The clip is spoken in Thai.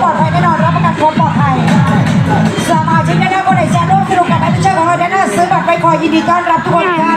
ปลอดภัยแน่นอนรับประกันความปลอดภัยสมาชิกด้านหน้าคนไหนจะร่วมสนุกกับนักวิชาของเราด้นหน้าซื้อบัตรไปคอยยินดีต้อนรับทุกคนครับ